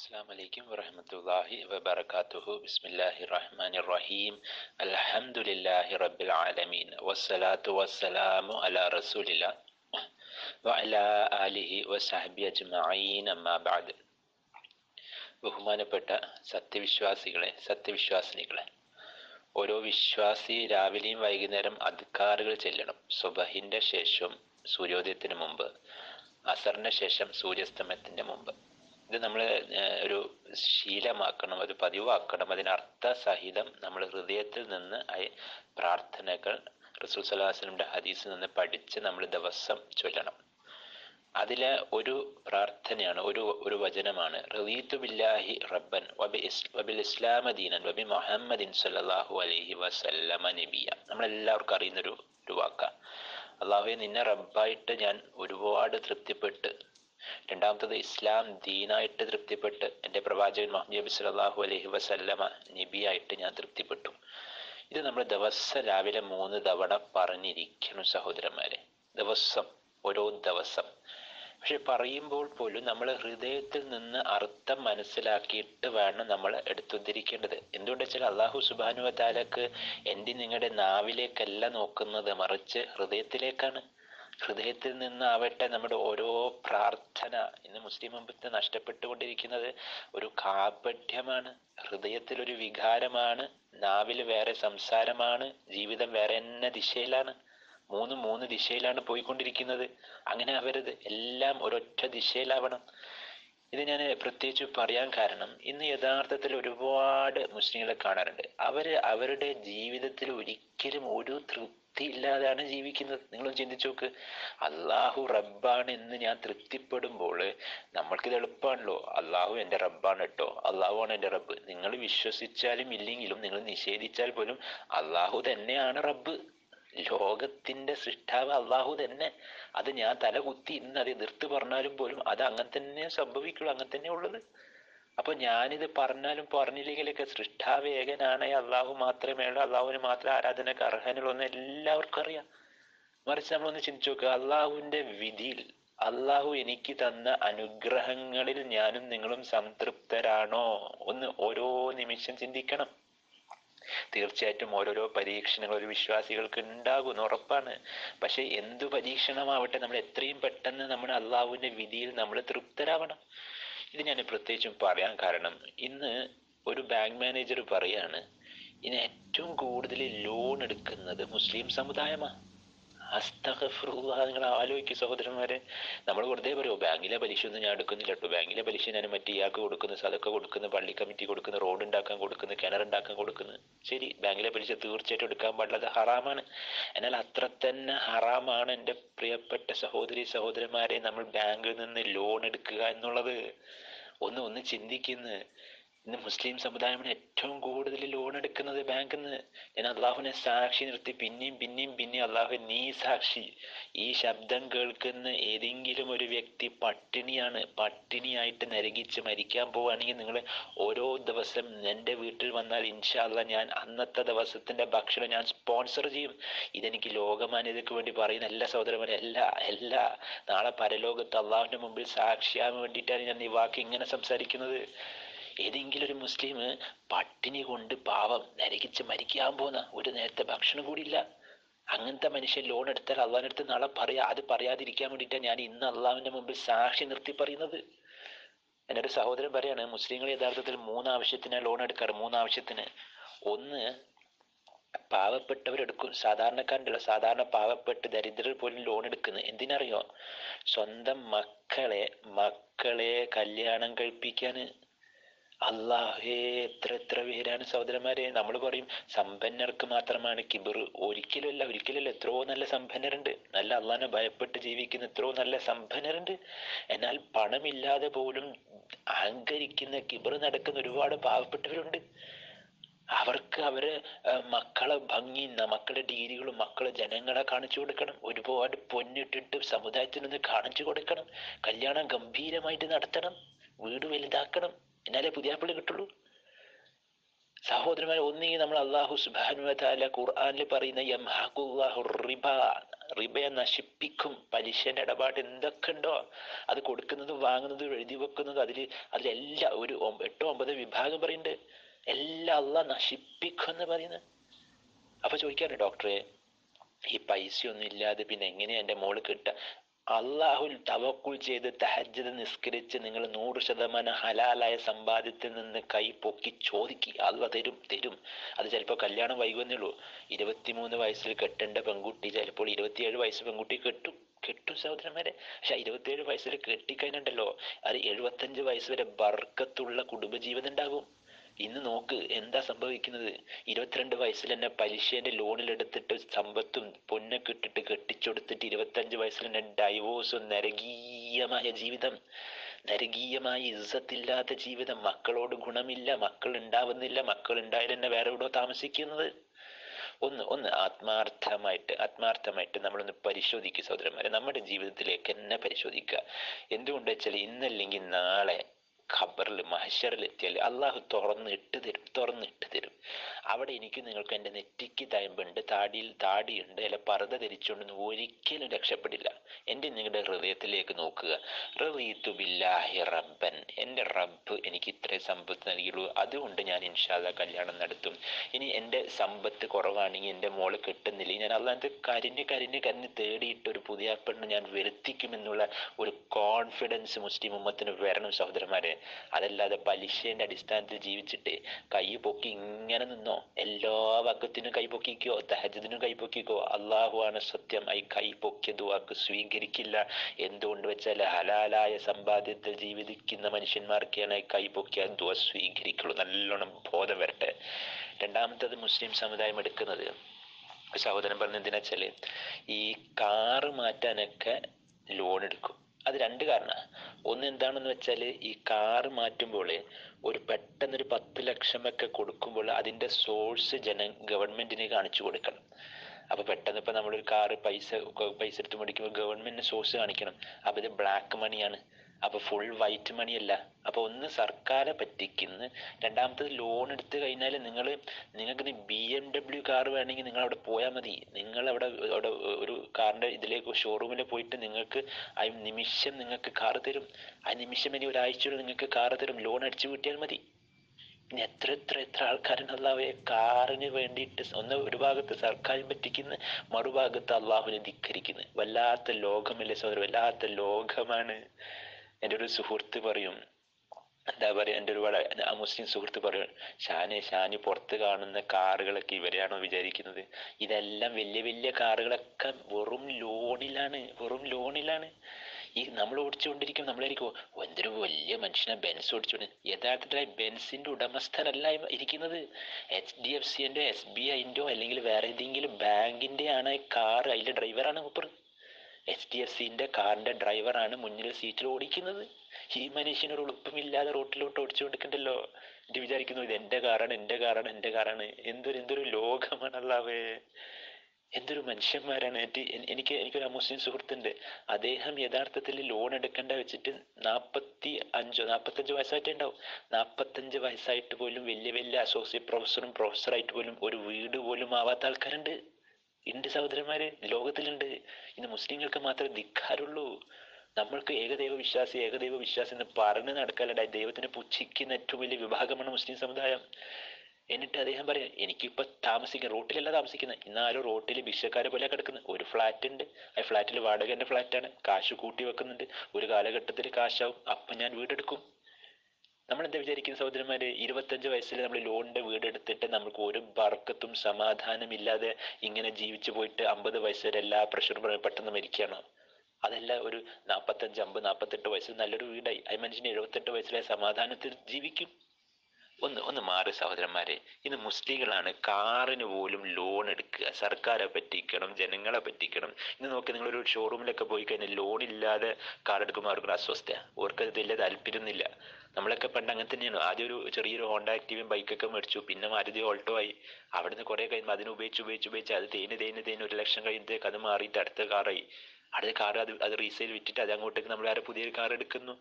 السلام عليكم ورحمة الله وبركاته بسم الله الرحمن الرحيم الحمد لله رب العالمين والصلاة والسلام على رسول الله وعلى آله وصحبه أجمعين أما بعد ബഹുമാനപ്പെട്ട സത്യവിശ്വാസികളെ സത്യവിശ്വാസിനികളെ ഓരോ വിശ്വാസി രാവിലെയും വൈകുന്നേരം അധികാറുകൾ ചെല്ലണം സുബഹിന്റെ ശേഷം സൂര്യോദയത്തിന് മുമ്പ് അസറിന് ശേഷം സൂര്യാസ്തമയത്തിന്റെ മുമ്പ് ഇത് നമ്മൾ ഒരു ശീലമാക്കണം ഒരു പതിവാക്കണം. അതിനർത്ഥ സഹിതം നമ്മൾ ഹൃദയത്തിൽ നിന്ന് പ്രാർത്ഥനകൾ റസൂൽ സലാഹുസ്ലമിന്റെ ഹദീസിൽ നിന്ന് പഠിച്ച് നമ്മൾ ദിവസം ചൊല്ലണം. അതിലെ ഒരു പ്രാർത്ഥനയാണ് ഒരു ഒരു വചനമാണ്. റവീത്തു ബില്ലാഹി റബ്ബൻ വബി വബിൽ വബി മുഹമ്മദിൻ സല്ലല്ലാഹു അലൈഹി വസല്ലമ നബിയ. നമ്മളെല്ലാവർക്കും അറിയുന്ന ഒരു വാക്കാണ് അള്ളാഹുവെ നിന്നെ റബ്ബായിട്ട് ഞാൻ ഒരുപാട് തൃപ്തിപ്പെട്ട് രണ്ടാമത്തത് ഇസ്ലാം ദീനായിട്ട് തൃപ്തിപ്പെട്ട് എന്റെ പ്രവാചകൻ മുഹമ്മദ് നബി സല്ലല്ലാഹു അലൈഹി വസല്ലമ നബിയായിട്ട് ഞാൻ തൃപ്തിപ്പെട്ടു. ഇത് നമ്മൾ ദിവസം രാവിലെ മൂന്ന് തവണ പറഞ്ഞിരിക്കണം സഹോദരന്മാരെ. ദിവസം ഓരോ ദിവസം. പക്ഷെ പറയുമ്പോൾ പോലും നമ്മൾ ഹൃദയത്തിൽ നിന്ന് അർത്ഥം മനസ്സിലാക്കിയിട്ട് വേണം നമ്മൾ എടുത്തുദ്ധരിക്കേണ്ടത് എന്തുകൊണ്ട് വെച്ചാൽ അള്ളാഹു സുബാനു താലക്ക് എന്റെ നിങ്ങളുടെ നാവിലേക്കല്ല നോക്കുന്നത് മറിച്ച് ഹൃദയത്തിലേക്കാണ്. ഹൃദയത്തിൽ നിന്നാവട്ടെ നമ്മുടെ ഓരോ പ്രാർത്ഥന ഇന്ന് മുസ്ലിം മുമ്പത്ത് നഷ്ടപ്പെട്ടുകൊണ്ടിരിക്കുന്നത് ഒരു കാപഠ്യമാണ്. ഹൃദയത്തിൽ ഒരു വികാരമാണ്. നാവിൽ വേറെ സംസാരമാണ്. ജീവിതം വേറെ എന്ന ദിശയിലാണ്. മൂന്ന് മൂന്ന് ദിശയിലാണ് പോയിക്കൊണ്ടിരിക്കുന്നത്. അങ്ങനെ ആവരുത്. എല്ലാം ഒരൊറ്റ ദിശയിലാവണം. ഇത് ഞാൻ പ്രത്യേകിച്ച് പറയാൻ കാരണം ഇന്ന് യഥാർത്ഥത്തിൽ ഒരുപാട് മുസ്ലിങ്ങളെ കാണാറുണ്ട്. അവർ അവരുടെ ജീവിതത്തിൽ ഒരിക്കലും ഒരു തൃപ്തി ഇല്ലാതെയാണ് ജീവിക്കുന്നത്. നിങ്ങളും ചിന്തിച്ചു നോക്ക്. അള്ളാഹു റബ്ബാണ് എന്ന് ഞാൻ തൃപ്തിപ്പെടുമ്പോൾ നമ്മൾക്കിത് എളുപ്പമാണല്ലോ. അള്ളാഹു എന്റെ റബ്ബാണ് കേട്ടോ. അള്ളാഹുവാണ് എന്റെ റബ്ബ്. നിങ്ങൾ വിശ്വസിച്ചാലും ഇല്ലെങ്കിലും നിങ്ങൾ നിഷേധിച്ചാൽ പോലും അള്ളാഹു തന്നെയാണ് റബ്ബ്. ലോകത്തിന്റെ സൃഷ്ടാവ് അള്ളാഹു തന്നെ. അത് ഞാൻ തല കുത്തി ഇന്ന് അത് എതിർത്ത് പറഞ്ഞാലും പോലും അത് അങ്ങനെ തന്നെ സംഭവിക്കുള്ളൂ. അങ്ങനെ തന്നെ ഉള്ളത്. അപ്പൊ ഞാനിത് പറഞ്ഞാലും പറഞ്ഞില്ലെങ്കിലൊക്കെ സൃഷ്ടാവ് ഏകനാണ് അള്ളാഹു മാത്രമേ ഉള്ളൂ. അള്ളാഹുവിന് മാത്രം ആരാധനക്ക് അർഹനുള്ളൂ എല്ലാവർക്കും അറിയാം. മറിച്ച് നമ്മളൊന്ന് ചിന്തിച്ചു നോക്കുക അള്ളാഹുവിന്റെ വിധിയിൽ അള്ളാഹു എനിക്ക് തന്ന അനുഗ്രഹങ്ങളിൽ ഞാനും നിങ്ങളും സംതൃപ്തരാണോ? ഒന്ന് ഓരോ നിമിഷം ചിന്തിക്കണം. തീർച്ചയായിട്ടും ഓരോരോ പരീക്ഷണങ്ങൾ ഒരു വിശ്വാസികൾക്ക് ഉണ്ടാകും ഉറപ്പാണ്. പക്ഷെ എന്തു പരീക്ഷണമാവട്ടെ നമ്മൾ എത്രയും പെട്ടെന്ന് നമ്മുടെ അള്ളാഹുവിന്റെ വിധിയിൽ നമ്മൾ തൃപ്തരാവണം. ഇത് ഞാൻ പ്രത്യേകിച്ചും പറയാൻ കാരണം ഇന്ന് ഒരു ബാങ്ക് മാനേജർ പറയാണ് ഇന്ന് ഏറ്റവും കൂടുതൽ ലോൺ എടുക്കുന്നത് മുസ്ലിം സമുദായമാണ് നിങ്ങൾ ആലോചിക്കും സഹോദരന്മാരെ. നമ്മൾ വെറുതെ പറയുമോ ബാങ്കിലെ പലിശ ഒന്നും ഞാൻ എടുക്കുന്നില്ല കേട്ടോ ബാങ്കിലെ പലിശ ഞാൻ മറ്റേ ഇയാൾക്ക് കൊടുക്കുന്നു സതൊക്കെ കൊടുക്കുന്നു പള്ളി കമ്മിറ്റി കൊടുക്കുന്നു റോഡ് ഉണ്ടാക്കാൻ കൊടുക്കുന്നു കിണർ ഉണ്ടാക്കാൻ കൊടുക്കുന്നു. ശരി ബാങ്കിലെ പലിശ തീർച്ചയായിട്ടും എടുക്കാൻ പാടില്ല ഹറാമാണ്. എന്നാൽ അത്ര തന്നെ ഹറാമാണ് എന്റെ പ്രിയപ്പെട്ട സഹോദരി സഹോദരന്മാരെ. നമ്മൾ ബാങ്കിൽ നിന്ന് ലോൺ എടുക്കുക എന്നുള്ളത് ഒന്ന് ഒന്ന് ചിന്തിക്കുന്നു. ഇന്ന് മുസ്ലിം സമുദായമാണ് ഏറ്റവും കൂടുതൽ ലോൺ എടുക്കുന്നത് ബാങ്കിൽ നിന്ന് ഞാൻ അള്ളാഹുവിനെ സാക്ഷി നിർത്തി. പിന്നെയും പിന്നെയും പിന്നെയും അള്ളാഹു നീ സാക്ഷി. ഈ ശബ്ദം കേൾക്കുന്ന ഏതെങ്കിലും ഒരു വ്യക്തി പട്ടിണിയാണ് പട്ടിണിയായിട്ട് നരകിച്ച് മരിക്കാൻ പോവുകയാണെങ്കിൽ നിങ്ങൾ ഓരോ ദിവസം എന്റെ വീട്ടിൽ വന്നാൽ ഇൻഷാല്ല ഞാൻ അന്നത്തെ ദിവസത്തിന്റെ ഭക്ഷണം ഞാൻ സ്പോൺസർ ചെയ്യും. ഇതെനിക്ക് ലോകമാന്യതയ്ക്ക് വേണ്ടി പറയുന്ന എല്ലാ സഹോദരന്മാരെ അല്ല അല്ല നാളെ പരലോകത്ത് അള്ളാഹുവിന്റെ മുമ്പിൽ സാക്ഷിയാകാൻ വേണ്ടിയിട്ടാണ് ഞാൻ ഈ വാക്ക് ഇങ്ങനെ സംസാരിക്കുന്നത്. ഏതെങ്കിലും ഒരു മുസ്ലിം പട്ടിണി കൊണ്ട് പാവം നരകിച്ച് മരിക്കാൻ പോകുന്ന ഒരു നേരത്തെ ഭക്ഷണം കൂടിയില്ല. അങ്ങനത്തെ മനുഷ്യൻ ലോൺ എടുത്താൽ അള്ളാഹിന്റെ അടുത്ത് നാളെ പറയാ അത് പറയാതിരിക്കാൻ വേണ്ടിയിട്ടാണ് ഞാൻ ഇന്ന് അള്ളാഹുവിന്റെ മുമ്പിൽ സാക്ഷി നിർത്തി പറയുന്നത്. ഒരു സഹോദരൻ പറയാണ് മുസ്ലിങ്ങൾ യഥാർത്ഥത്തിൽ മൂന്നാവശ്യത്തിന് ലോൺ എടുക്കാറ് മൂന്നാവശ്യത്തിന്. ഒന്ന് പാവപ്പെട്ടവരെടുക്കും. അല്ല സാധാരണ പാവപ്പെട്ട് ദരിദ്രർ പോലും ലോൺ എടുക്കുന്നത്. എന്തിനറിയോ? സ്വന്തം മക്കളെ മക്കളെ കല്യാണം കഴിപ്പിക്കാൻ അള്ളാഹേ എത്ര എത്ര പേരാണ് സഹോദരന്മാരെ. നമ്മൾ പറയും സമ്പന്നർക്ക് മാത്രമാണ് കിബിർ. ഒരിക്കലുമല്ല ഒരിക്കലല്ല എത്രയോ നല്ല സമ്പന്നരുണ്ട്. നല്ല അള്ളാഹിനെ ഭയപ്പെട്ട് ജീവിക്കുന്ന എത്രയോ നല്ല സമ്പന്നരുണ്ട്. എന്നാൽ പണമില്ലാതെ പോലും അഹങ്കരിക്കുന്ന കിബിർ നടക്കുന്ന ഒരുപാട് പാവപ്പെട്ടവരുണ്ട്. അവർക്ക് അവരെ മക്കളെ ഭംഗി മക്കളുടെ ഡിഗ്രികളും മക്കളെ ജനങ്ങളെ കാണിച്ചു കൊടുക്കണം. ഒരുപാട് പൊന്നിട്ടിട്ട് സമുദായത്തിൽ നിന്ന് കാണിച്ചു കൊടുക്കണം. കല്യാണം ഗംഭീരമായിട്ട് നടത്തണം. വീട് വലുതാക്കണം. എന്നാലേ പുതിയാപ്പിളി കിട്ടുള്ളൂ. സഹോദരന്മാരെ ഒന്നീ നമ്മൾ അള്ളാഹു സുബാനുവല ഖുർആാനിൽ പറയുന്ന യംഹാഖുല്ലാഹു റിബ റിബയെ നശിപ്പിക്കും പലിശന്റെ ഇടപാട് എന്തൊക്കെ ഉണ്ടോ അത് കൊടുക്കുന്നതും വാങ്ങുന്നതും എഴുതി വെക്കുന്നതും അതിൽ അതിലെല്ലാം ഒരു എട്ടോ ഒമ്പതോ വിഭാഗം പറയുന്നുണ്ട്. എല്ലാം അള്ളാഹ് നശിപ്പിക്കും എന്ന് പറയുന്നത്. അപ്പൊ ചോദിക്കാറുണ്ട് ഡോക്ടറെ ഈ പൈസ ഒന്നും ഇല്ലാതെ പിന്നെ എങ്ങനെയാ എന്റെ മോൾ കിട്ടുക അള്ളാഹുൽ തവക്കുൽ ചെയ്ത് തഹജ്ജത് നിസ്കരിച്ച് നിങ്ങൾ നൂറ് ശതമാനം ഹലാലായ സമ്പാദ്യത്തിൽ നിന്ന് കൈ പൊക്കി ചോദിക്കുക അള്ള തരും തരും. അത് ചിലപ്പോൾ കല്യാണം വൈകുന്നുള്ളൂ ഇരുപത്തിമൂന്ന് വയസ്സിൽ കെട്ടേണ്ട പെൺകുട്ടി ചിലപ്പോൾ ഇരുപത്തിയേഴ് വയസ്സ് പെൺകുട്ടി കെട്ടും. കെട്ടും സഹോദരന്മാരെ. പക്ഷെ ഇരുപത്തിയേഴ് വയസ്സിൽ കെട്ടിക്കഴിഞ്ഞിട്ടുണ്ടല്ലോ. അത് എഴുപത്തഞ്ച് വയസ്സ് വരെ ബർക്കത്തുള്ള കുടുംബജീവിതം ഉണ്ടാകും. ഇന്ന് നോക്ക് എന്താ സംഭവിക്കുന്നത്? ഇരുപത്തിരണ്ട് വയസ്സിൽ തന്നെ പലിശേന്റെ ലോണിലെടുത്തിട്ട് സമ്പത്തും പൊന്നൊക്കെ ഇട്ടിട്ട് കെട്ടിച്ചെടുത്തിട്ട് ഇരുപത്തഞ്ച് വയസ്സിൽ തന്നെ ഡൈവോഴ്സും നരകീയമായ ജീവിതം. നരകീയമായ ഇസ്സത്തില്ലാത്ത ജീവിതം. മക്കളോട് ഗുണമില്ല മക്കൾ ഉണ്ടാവുന്നില്ല മക്കൾ ഉണ്ടായാൽ തന്നെ വേറെ എവിടെയോ താമസിക്കുന്നത്. ഒന്ന് ഒന്ന് ആത്മാർത്ഥമായിട്ട് ആത്മാർത്ഥമായിട്ട് നമ്മളൊന്ന് പരിശോധിക്കുക സഹോദരന്മാരെ. നമ്മുടെ ജീവിതത്തിലേക്ക് തന്നെ പരിശോധിക്കുക. എന്തുകൊണ്ട് വെച്ചാൽ ഇന്നല്ലെങ്കിൽ നാളെ ഖബറിൽ മഹഷറിൽ എത്തിയാൽ അള്ളാഹു തുറന്നിട്ട് തരും തുറന്നിട്ട് തരും. അവിടെ എനിക്ക് നിങ്ങൾക്ക് എന്റെ നെറ്റിക്ക് തയമ്പുണ്ട് താടിയിൽ താടിയുണ്ട് അല്ല പറത ധരിച്ചുകൊണ്ട് ഒരിക്കലും രക്ഷപ്പെടില്ല. എന്റെ നിങ്ങളുടെ ഹൃദയത്തിലേക്ക് നോക്കുക. റീത്തു ബില്ലാഹി റബ്ബൻ. എന്റെ റബ്ബ് എനിക്ക് ഇത്രയും സമ്പത്ത് നൽകിയുള്ളൂ അതുകൊണ്ട് ഞാൻ ഇൻഷാല്ല കല്യാണം നടത്തും. ഇനി എന്റെ സമ്പത്ത് കുറവാണെങ്കിൽ എന്റെ മോൾ കിട്ടുന്നില്ല. ഞാൻ അല്ലാതെ കരിഞ്ഞ് കരിഞ്ഞ് കരിഞ്ഞ് തേടിയിട്ട് ഒരു പുതിയ പെണ്ണ് ഞാൻ വരുത്തിക്കുമെന്നുള്ള ഒരു കോൺഫിഡൻസ് മുസ്ലിം ഉമ്മത്തിന് വരണം സഹോദരന്മാരെ. അതല്ലാതെ പലിശേന്റെ അടിസ്ഥാനത്തിൽ ജീവിച്ചിട്ട് കൈ പൊക്കി ഇങ്ങനെ നിന്നോ എല്ലാ വക്കത്തിനും കൈപൊക്കിക്കോ തഹജദിനും കൈ പൊക്കിക്കോ അള്ളാഹുവാണ് സത്യം ഈ കൈ പൊക്കിയത് വാക്ക് സ്വീകരിക്കില്ല. എന്തുകൊണ്ട് വെച്ചാൽ ഹലാലായ സമ്പാദ്യത്തിൽ ജീവിക്കുന്ന മനുഷ്യന്മാർക്കാണ് ഈ കൈ പൊക്കിയ ദുവ സ്വീകരിക്കുള്ളൂ. നല്ലോണം ബോധം വരട്ടെ. രണ്ടാമത്തത് മുസ്ലിം സമുദായം എടുക്കുന്നത് സഹോദരൻ പറഞ്ഞ എന്തിനാ ഈ കാറ് മാറ്റാനൊക്കെ ലോൺ എടുക്കും. അത് രണ്ട് കാരണമാണ് ഒന്ന് എന്താണെന്ന് വെച്ചാൽ ഈ കാറ് മാറ്റുമ്പോൾ ഒരു പെട്ടെന്നൊരു പത്ത് ലക്ഷമൊക്കെ കൊടുക്കുമ്പോൾ അതിന്റെ സോഴ്സ് ജന ഗവൺമെന്റിനെ കാണിച്ചു കൊടുക്കണം. അപ്പൊ പെട്ടെന്ന് ഇപ്പൊ നമ്മളൊരു കാറ് പൈസ പൈസ എടുത്ത് മേടിക്കുമ്പോൾ ഗവൺമെന്റിന് സോഴ്സ് കാണിക്കണം. അപ്പൊ ഇത് ബ്ലാക്ക് മണിയാണ്. അപ്പൊ ഫുൾ വൈറ്റ് മണി അല്ല അപ്പൊ ഒന്ന് സർക്കാരെ പറ്റിക്കുന്നു രണ്ടാമത്തത് ലോൺ എടുത്തു കഴിഞ്ഞാൽ നിങ്ങൾ നിങ്ങൾക്ക് ബി എം ഡബ്ല്യു കാർ വേണമെങ്കിൽ നിങ്ങൾ അവിടെ പോയാൽ മതി. നിങ്ങൾ അവിടെ അവിടെ ഒരു കാറിന്റെ ഇതിലേക്ക് ഷോറൂമിൽ പോയിട്ട് നിങ്ങൾക്ക് ആ നിമിഷം നിങ്ങൾക്ക് കാർ തരും. ആ നിമിഷം ഇനി ഒരാഴ്ചയോടെ നിങ്ങൾക്ക് കാർ തരും. ലോൺ അടിച്ചു കിട്ടിയാൽ മതി. പിന്നെ എത്ര എത്ര എത്ര ആൾക്കാരുണ്ട് അള്ളാഹുവെ കാറിന് വേണ്ടിയിട്ട് ഒന്ന് ഒരു ഭാഗത്ത് സർക്കാരും പറ്റിക്കുന്നു മറുഭാഗത്ത് അള്ളാഹുവിനെ ധിക്കരിക്കുന്നു. വല്ലാത്ത ലോകമല്ലേ സഹോദരൻ? വല്ലാത്ത ലോകമാണ്. എന്റെ ഒരു സുഹൃത്ത് പറയും എന്താ പറയാ എന്റെ ഒരു മുസ്ലിം സുഹൃത്ത് പറയും ഷാനെ ഷാനി പുറത്ത് കാണുന്ന കാറുകളൊക്കെ ഇവരെയാണോ വിചാരിക്കുന്നത്? ഇതെല്ലാം വലിയ വലിയ കാറുകളൊക്കെ വെറും ലോണിലാണ് വെറും ലോണിലാണ്. ഈ നമ്മൾ ഓടിച്ചുകൊണ്ടിരിക്കും നമ്മളായിരിക്കും "ഓ, എന്തൊരു വലിയ മനുഷ്യനെ ബെൻസ് ഓടിച്ചുകൊണ്ട് യഥാർത്ഥത്തിൽ ബെൻസിന്റെ ഉടമസ്ഥനല്ല ഇരിക്കുന്നത്. എച്ച് ഡി എഫ് സിന്റെ എസ് ബി ഐന്റെയോ അല്ലെങ്കിൽ വേറെ ഏതെങ്കിലും ബാങ്കിന്റെ ആണ് കാർ അതിന്റെ ഡ്രൈവറാണ് മൂപ്പർ എച്ച് ഡി എഫ് സിന്റെ കാറിന്റെ ഡ്രൈവറാണ് മുന്നിൽ സീറ്റിൽ ഓടിക്കുന്നത്. ഈ മനുഷ്യനൊരു ഉളുപ്പമില്ലാതെ റോട്ടിലോട്ട് ഓടിച്ചു കൊടുക്കണ്ടല്ലോ ഇത് വിചാരിക്കുന്നു ഇത് എന്റെ കാറാണ് എന്റെ കാറാണ് എന്റെ കാറാണ്. എന്തൊരു എന്തൊരു ലോകമാണല്ലാവേ എന്തൊരു മനുഷ്യന്മാരാണ്. എനിക്ക് എനിക്ക് എനിക്കൊരു മുസ്ലിം സുഹൃത്തുണ്ട്. അദ്ദേഹം യഥാർത്ഥത്തിൽ ലോൺ എടുക്കേണ്ട വെച്ചിട്ട് നാൽപ്പത്തി അഞ്ചോ നാൽപ്പത്തഞ്ച് വയസ്സായിട്ടേ ഉണ്ടാവും. നാൽപ്പത്തഞ്ച് വയസ്സായിട്ട് പോലും വലിയ വലിയ അസോസിയേറ്റ് പ്രൊഫസറും പ്രൊഫസറായിട്ട് പോലും ഒരു വീട് പോലും ആവാത്ത ആൾക്കാരുണ്ട്. ഉണ്ട് സഹോദരന്മാര് ലോകത്തിലുണ്ട്. ഇന്ന് മുസ്ലിങ്ങൾക്ക് മാത്രമേ ധിക്കാരുള്ളൂ നമ്മൾക്ക് ഏകദൈവ വിശ്വാസി ഏകദൈവ വിശ്വാസി എന്ന് പറഞ്ഞു നടക്കാനുണ്ടായി ദൈവത്തിനെ പുച്ഛിക്കുന്ന ഏറ്റവും വലിയ വിഭാഗമാണ് മുസ്ലിം സമുദായം. എന്നിട്ട് അദ്ദേഹം പറയാം എനിക്കിപ്പോ താമസിക്കുന്ന റോട്ടിലല്ല താമസിക്കുന്നത്. എന്നാലും റോട്ടിൽ ഭിക്ഷക്കാരെ പോലെ കിടക്കുന്നത് ഒരു ഫ്ലാറ്റ് ഉണ്ട് ആ ഫ്ലാറ്റിൽ വാടകന്റെ ഫ്ലാറ്റാണ് കാശ് കൂട്ടി വെക്കുന്നുണ്ട്. ഒരു കാലഘട്ടത്തിൽ കാശാവും. അപ്പം ഞാൻ വീടെടുക്കും. നമ്മൾ എന്താ വിചാരിക്കുന്ന സഹോദരന്മാര്? ഇരുപത്തഞ്ച് വയസ്സിൽ നമ്മൾ ലോണിന്റെ വീട് എടുത്തിട്ട് നമുക്ക് ഒരു ബർക്കത്തും സമാധാനം ഇല്ലാതെ ഇങ്ങനെ ജീവിച്ചു പോയിട്ട് അമ്പത് വയസ്സ് വരെ എല്ലാ പ്രഷറും പെട്ടെന്ന് മരിക്കുകയാണ്? അതല്ല ഒരു നാൽപ്പത്തഞ്ച് അമ്പത് നാൽപ്പത്തെട്ട് വയസ്സിൽ നല്ലൊരു വീടായി. ആ മനുഷ്യന് എഴുപത്തെട്ട് വയസ്സിലെ സമാധാനത്തിൽ ജീവിക്കും. ഒന്ന് ഒന്ന് മാറി സഹോദരന്മാരെ. ഇന്ന് മുസ്ലിങ്ങളാണ് കാറിന് പോലും ലോൺ എടുക്കുക. സർക്കാരെ പറ്റിക്കണം ജനങ്ങളെ പറ്റിക്കണം. ഇന്ന് നോക്കി നിങ്ങളൊരു ഷോറൂമിലൊക്കെ പോയി കഴിഞ്ഞാൽ ലോൺ ഇല്ലാതെ കാർ എടുക്കുമ്പോൾ അവർക്കൊരു അസ്വസ്ഥ അവർക്ക് വലിയ താല്പര്യമൊന്നുമില്ല നമ്മളൊക്കെ പണ്ട് അങ്ങനെ തന്നെയാണ് ആദ്യം ഒരു ചെറിയൊരു ഹോണ്ട ആക്റ്റീവും ബൈക്കൊക്കെ മേടിച്ചു. പിന്നെ മാരുതി ഓൾട്ടോ ആയി. അവിടുന്ന് കുറെ കഴിയുമ്പോൾ അതിന് ഉപയോഗിച്ച് ഉപയോഗിച്ച് ഉപയോഗിച്ച് അത് തേന് തേന് തേന് ഒരു ലക്ഷം കഴിയുമ്പോഴത്തേക്ക് അത് മാറിയിട്ട് അടുത്ത കാറായി അടുത്ത കാർ അത് അത് റീസെയിൽ വിറ്റിട്ട് അത് അങ്ങോട്ടേക്ക് നമ്മൾ വേറെ പുതിയൊരു കാർ എടുക്കുന്നു.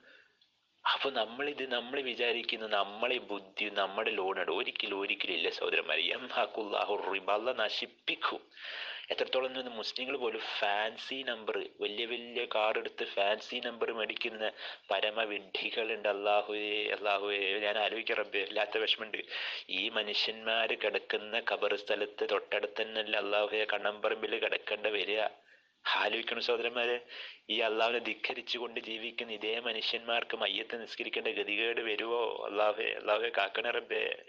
അപ്പൊ നമ്മളിത് നമ്മൾ വിചാരിക്കുന്നു നമ്മളെ ബുദ്ധി നമ്മുടെ ലോണാണ്. ഒരിക്കലും ഒരിക്കലും ഇല്ല സഹോദരന്മാരെ. റിബ അല്ല നശിപ്പിക്കും. എത്രത്തോളം നിന്ന് മുസ്ലിങ്ങൾ പോലും ഫാൻസി നമ്പർ വലിയ വലിയ കാർ എടുത്ത് ഫാൻസി നമ്പർ മേടിക്കുന്ന പരമവിഡ്ഢികളുണ്ട്. അള്ളാഹുവേ അള്ളാഹുവേ ഞാൻ ആലോചിക്കാം റബ്ബേ ഇല്ലാത്ത വിഷമുണ്ട് ഈ മനുഷ്യന്മാർ കിടക്കുന്ന ഖബർ സ്ഥലത്ത് തൊട്ടടുത്ത് തന്നെയല്ല അള്ളാഹുയെ കണ്ണമ്പറമ്പിൽ കിടക്കേണ്ട വരിക. ആലോചിക്കണം സഹോദരന്മാരെ ഈ അള്ളാവിനെ ധിക്കരിച്ചുകൊണ്ട് ജീവിക്കുന്ന ഇതേ മനുഷ്യന്മാർക്ക് മയ്യത്ത് നിസ്കരിക്കേണ്ട ഗതികേട് വരുവോ? അള്ളാഹെ അള്ളാഹെ കാക്കണ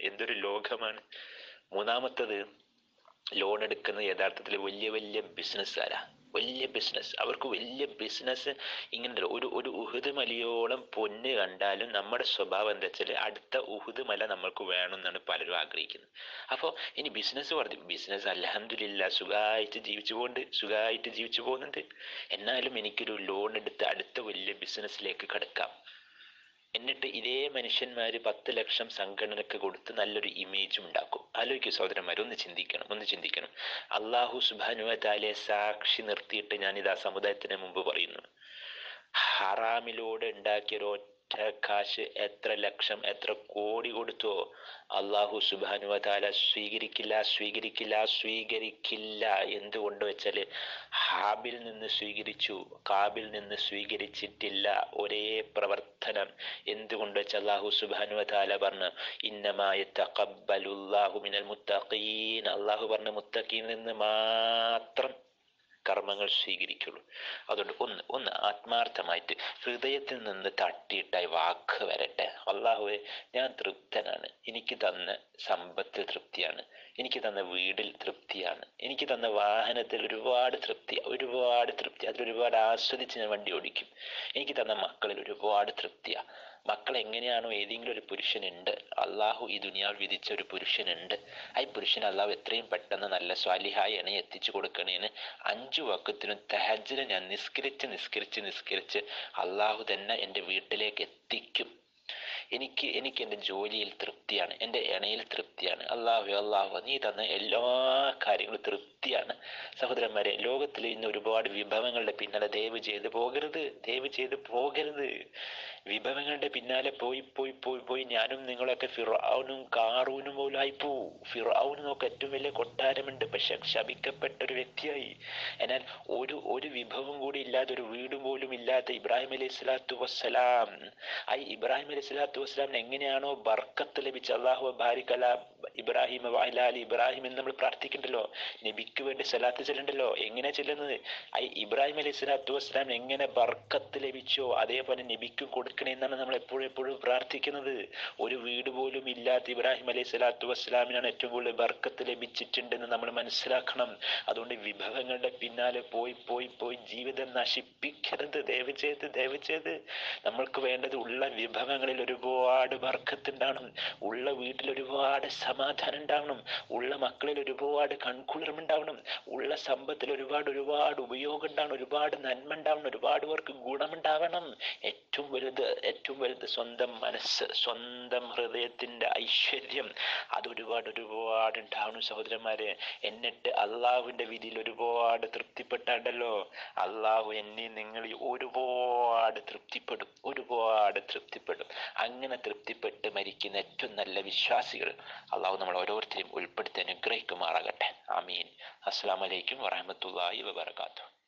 എന്തൊരു ലോകമാണ്. മൂന്നാമത്തത് ലോൺ എടുക്കുന്ന യഥാർത്ഥത്തിൽ വലിയ വലിയ ബിസിനസ്സുകാരാ വലിയ ബിസിനസ് അവർക്ക് വലിയ ബിസിനസ് ഇങ്ങനെ ഒരു ഒരു ഉഹുദ് മലയോളം പൊന്ന് കണ്ടാലും നമ്മുടെ സ്വഭാവം എന്താ വെച്ചാൽ അടുത്ത ഉഹുദ് മല നമ്മൾക്ക് വേണം എന്നാണ് പലരും ആഗ്രഹിക്കുന്നത്. അപ്പോൾ ഇനി ബിസിനസ് പറഞ്ഞു ബിസിനസ് അലഹമില്ല സുഖമായിട്ട് ജീവിച്ചു പോകുന്നുണ്ട് സുഖമായിട്ട് ജീവിച്ചു പോകുന്നുണ്ട്. എന്നാലും എനിക്കൊരു ലോൺ എടുത്ത് അടുത്ത വലിയ ബിസിനസ്സിലേക്ക് കടക്കാം. എന്നിട്ട് ഇതേ മനുഷ്യന്മാര് പത്ത് ലക്ഷം സംഘടനക്ക് കൊടുത്ത് നല്ലൊരു ഇമേജും ഉണ്ടാക്കും. ആലോചിക്കും സഹോദരന്മാർ ഒന്ന് ചിന്തിക്കണം ഒന്ന് ചിന്തിക്കണം. അള്ളാഹു സുബാനുവതാലെ സാക്ഷി നിർത്തിയിട്ട് ഞാനിത് ആ സമുദായത്തിന് മുമ്പ് പറയുന്നു. ഹറാമിലൂടെ ഉണ്ടാക്കിയ ഒരൊറ്റ കാശ് എത്ര ലക്ഷം എത്ര കോടി കൊടുത്തോ അള്ളാഹു സുബാനുവതാല സ്വീകരിക്കില്ല സ്വീകരിക്കില്ല സ്വീകരിക്കില്ല. എന്തുകൊണ്ട് വെച്ചാൽ ഹാബിൽ നിന്ന് സ്വീകരിച്ചു കാബിൽ നിന്ന് സ്വീകരിച്ചിട്ടില്ല. ഒരേ പ്രവർത്തനം. എന്തുകൊണ്ട് വെച്ചാൽ അള്ളാഹു സുബാനുവതാല പറഞ്ഞു ഇന്നമായ തക്കബലുല്ലാഹു മിനൽ മുത്തഖീൻ. അള്ളാഹു പറഞ്ഞ മുത്തഖീൻ നിന്ന് മാത്രം കർമ്മങ്ങൾ സ്വീകരിക്കുള്ളൂ. അതുകൊണ്ട് ഒന്ന് ഒന്ന് ആത്മാർത്ഥമായിട്ട് ഹൃദയത്തിൽ നിന്ന് തട്ടിയിട്ടായി വാക്ക് വരട്ടെ. അള്ളാഹുവെ ഞാൻ തൃപ്തനാണ്. എനിക്ക് തന്ന സമ്പത്തിൽ തൃപ്തിയാണ്. എനിക്ക് തന്ന വീടിൽ തൃപ്തിയാണ്. എനിക്ക് തന്ന വാഹനത്തിൽ ഒരുപാട് തൃപ്തി ഒരുപാട് തൃപ്തി. അതിൽ ഒരുപാട് ആസ്വദിച്ച് ഞാൻ വണ്ടി ഓടിക്കും. എനിക്ക് തന്ന മക്കളിൽ ഒരുപാട് തൃപ്തിയാണ് മക്കൾ എങ്ങനെയാണോ ഏതെങ്കിലും ഒരു പുരുഷനുണ്ട് അള്ളാഹു ഈ ദുനിയാവിൽ വിധിച്ച ഒരു പുരുഷനുണ്ട് ആ പുരുഷൻ അള്ളാഹു എത്രയും പെട്ടെന്ന് നല്ല സ്വാലിഹായ എന്നെ എത്തിച്ചു കൊടുക്കണേന് അഞ്ചു വക്കത്തിനും തഹജിന് ഞാൻ നിസ്കരിച്ച് നിസ്കരിച്ച് നിസ്കരിച്ച് അള്ളാഹു തന്നെ എന്റെ വീട്ടിലേക്ക് എത്തിക്കും. എനിക്ക് എനിക്ക് എന്റെ ജോലിയിൽ തൃപ്തിയാണ് എന്റെ ഇണയിൽ തൃപ്തിയാണ്. അള്ളാഹു അള്ളാഹു നീ തന്ന എല്ലാ കാര്യങ്ങളും തൃപ്തിയാണ്. സഹോദരന്മാരെ ലോകത്തിൽ ഇന്ന് ഒരുപാട് വിഭവങ്ങളുടെ പിന്നാലെ ദയവ് ചെയ്ത് പോകരുത് ദയവ് ചെയ്ത് പോകരുത്. വിഭവങ്ങളുടെ പിന്നാലെ പോയി പോയി പോയി പോയി ഞാനും നിങ്ങളൊക്കെ ഫിറാവുനും കാറൂനും പോലായി പോവും. ഫിറാവുനും ഒക്കെ ഏറ്റവും വലിയ കൊട്ടാരമുണ്ട്. പക്ഷെ ശപിക്കപ്പെട്ട ഒരു വ്യക്തിയായി. എന്നാൽ ഒരു ഒരു വിഭവം കൂടി ഇല്ലാതെ ഒരു വീട് പോലും ഇല്ലാത്ത ഇബ്രാഹിം അലൈഹി സ്വലാത്തു വസ്സലാം. ഐ ഇബ്രാഹിം അലൈഹി സ്വലാത്തു വസ്സലാമിന് എങ്ങനെയാണോ ബർക്കത്ത് ലഭിച്ച അള്ളാഹു ബാരിക്കല ഇബ്രാഹിം വാലാലി ഇബ്രാഹിം എന്ന് നമ്മൾ പ്രാർത്ഥിക്കണ്ടല്ലോ? നബിക്ക് വേണ്ടി സലാത്ത് ചെല്ലണ്ടല്ലോ? എങ്ങനെ ചെല്ലുന്നത്? ഐ ഇബ്രാഹിം അലൈഹി സ്വലാത്തു വസ്സലാമിന് എങ്ങനെ ബർക്കത്ത് ലഭിച്ചോ? അതേപോലെ നബിക്കും കൊടുക്കണേ എന്നാണ് നമ്മൾ എപ്പോഴും എപ്പോഴും പ്രാർത്ഥിക്കുന്നത്. ഒരു വീട് പോലും ഇല്ലാത്ത ഇബ്രാഹിം അലൈഹി സ്വലാത്തു വസ്സലാമിനാണ് ഏറ്റവും കൂടുതൽ ബർക്കത്ത് ലഭിച്ചിട്ടുണ്ടെന്ന് നമ്മൾ മനസ്സിലാക്കണം. അതുകൊണ്ട് വിഭവങ്ങളുടെ പിന്നാലെ പോയി പോയി പോയി ജീവിതം നശിപ്പിക്കരുത്. ദയവ് ചെയ്ത് ദയവ് ചെയ്ത്. നമ്മൾക്ക് വേണ്ടത് ഉള്ള വിഭവങ്ങളിൽ ഒരുപാട് ബർക്കത്തുണ്ടാവണം ഉള്ള വീട്ടിൽ ഒരുപാട് സമാധാനം ഉണ്ടാവണം. ഉള്ള മക്കളിൽ ഒരുപാട് കൺകുളിർമ ഉണ്ടാവണം. ഉള്ള സമ്പത്തിൽ ഒരുപാട് ഒരുപാട് ഉപയോഗം ഉണ്ടാവണം. ഒരുപാട് നന്മ ഉണ്ടാവണം. ഒരുപാട് പേർക്ക് ഗുണമുണ്ടാവണം. ഏറ്റവും വലുത് ഏറ്റവും വലുത് സ്വന്തം മനസ്സ് സ്വന്തം ഹൃദയത്തിന്റെ ഐശ്വര്യം. അത് ഒരുപാട് ഒരുപാട് ഉണ്ടാവണം സഹോദരന്മാരെ എന്നിട്ട് അള്ളാഹുവിന്റെ വിധിയിൽ ഒരുപാട് തൃപ്തിപ്പെട്ടാണ്ടല്ലോ. അള്ളാഹു എന്നെ നിങ്ങൾ ഒരുപാട് തൃപ്തിപ്പെടും ഒരുപാട് തൃപ്തിപ്പെടും. അങ്ങനെ തൃപ്തിപ്പെട്ട് മരിക്കുന്ന ഏറ്റവും നല്ല വിശ്വാസികൾ അള്ളാഹു നമ്മൾ ഓരോരുത്തരെയും ഉൾപ്പെടുത്തി അനുഗ്രഹിക്കുമാറാകട്ടെ. അമീൻ അസ്സാം വലൈക്കും വറഹമത്തല്ലാഹി വബർക്കാത്തു